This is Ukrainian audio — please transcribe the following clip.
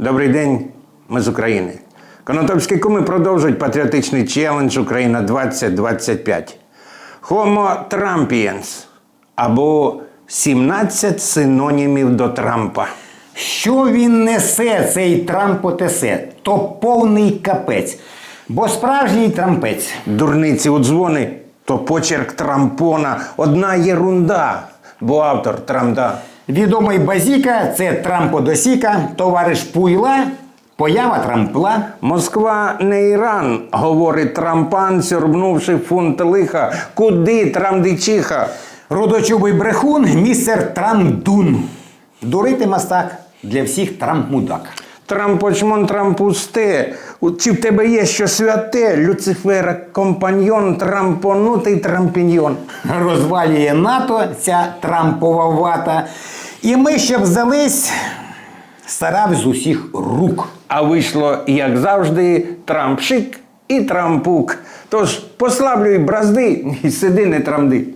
Добрий день, ми з України. Конотопські куми продовжують патріотичний челендж Україна 2025. Homo Trumpiens або 17 синонімів до Трампа. Що він несе, цей трампотесе? То повний капець. Бо справжній трампець. Дурниці у дзвони то почерк Трампона одна єрунда, бо автор Трамда. Відомий Базіка це Трамподосіка, товариш Пуйла, поява Трампла. Москва не Іран, говорить Трампан, сьорбнувши фунт лиха. Куди Трамдичиха? Рудочубий брехун, містер Трамдун. Дурити мастак для всіх Трамп-мудак. Трампочмон трампусте. Чи в тебе є що святе? Люцифера компаньйон, трампонутий трампіньйон. Розвалює НАТО ця Трампова вата. І ми, ще взялись старав з усіх рук. А вийшло, як завжди, трампшик і трампук. Тож послаблюй бразди і сиди не трамди.